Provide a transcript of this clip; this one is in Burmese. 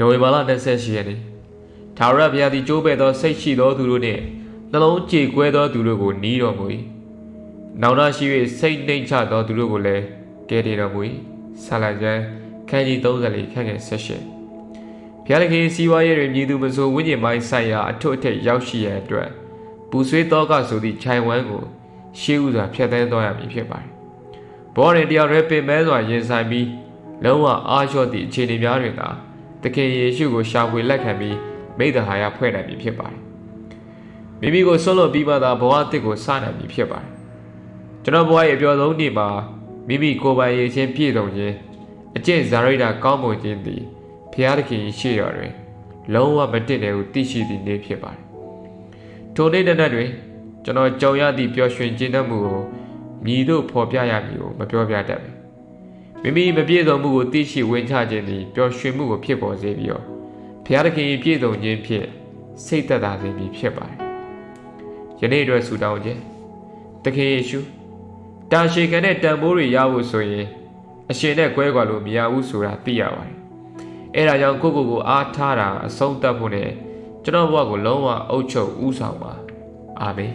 နိုဝင်ဘာလ28ရက်နေ့ထာဝရဘုရားသည်ကြိုးပဲ့သောစိတ်ရှိသောသူတို့နှင့်နှလုံးကြေကွဲသောသူတို့ကိုနီးတော်မူ၏နောင်တရှိ၍စိတ်နှိမ်ချသောသူတို့ကိုလည်းကယ်တင်တော်မူ၏ဆာလံကျမ်းခန်းကြီး34ခန်းငယ်78ဘုရားသခင်စီးပွားရေးတွင်မြည်သူမဆိုဝိညာဉ်ပိုင်းဆိုင်ရာအထွတ်အထိပ်ရောက်ရှိရန်အတွက်ပူဆွေးသောကဆိုသည့်ခြိုင်ဝမ်းကိုရှေးဥစွာဖျက်ဆီးသွားရမည်ဖြစ်ပါတယ်ဘောရင်တယောက်တည်းပင်မဲစွာရင်ဆိုင်ပြီးလုံးဝအားလျှော့သည့်အခြေအနေများတွင်သာ သခင်ယေရှုကိုရှာဖွေလက်ခံပြီးမိတ္တဟာယဖွဲ့နိုင်ပြီဖြစ်ပါတယ်မိမိကိုဆွတ်လွတ်ပြီးမှသာဘဝအသစ်ကိုစနိုင်ပြီဖြစ်ပါတယ်ကျွန်တော်ဘဝရဲ့အပျော်ဆုံးနေ့မှာမိမိကိုယ်ပိုင်ရည်ချင်းပြည့်စုံခြင်းအကျင့်ဇာရိတာကောင်းမွန်ခြင်းသည်ဘုရားသခင်ရှိတော်တွင် လုံးဝမတင့်တယ်ဟုသိရှိသည့်နေ့ဖြစ်ပါတယ်ထိုနေ့တစ်နေ့တွင်ကျွန်တော်ကြုံရသည့်ပျော်ရွှင်ခြင်းတတ်မှုကိုမြည်တို့ဖော်ပြရမည်ကိုမပြောပြတတ်ပါ မိမိမပြည့်စုံမှုကိုသိရှိဝင်ချခြင်းသည်ပျော်ရွှင်မှုကိုဖြစ်ပေါ်စေပြီးတော့ဘုရားသခင်၏ပြည့်စုံခြင်းဖြင့်စိတ်သက်သာစေမည်ဖြစ်ပါတယ်ယနေ့အတွက်ဆုတောင်းခြင်းသခင်ယေရှုတာရှည်ခံတဲ့တန်ဖိုးတွေရဖို့ဆိုရင်အရှင်နဲ့ကွဲကွာလို့မရဘူးဆိုတာသိရပါတယ်အဲဒါကြောင့်ကိုယ့်ကိုယ်ကိုအားထားတာအဆုံးသတ်ဖို့နဲ့ကျွန်တော်ဘဝကိုလုံးဝအုပ်ချုပ်ဥဆောင်ပါအာမင်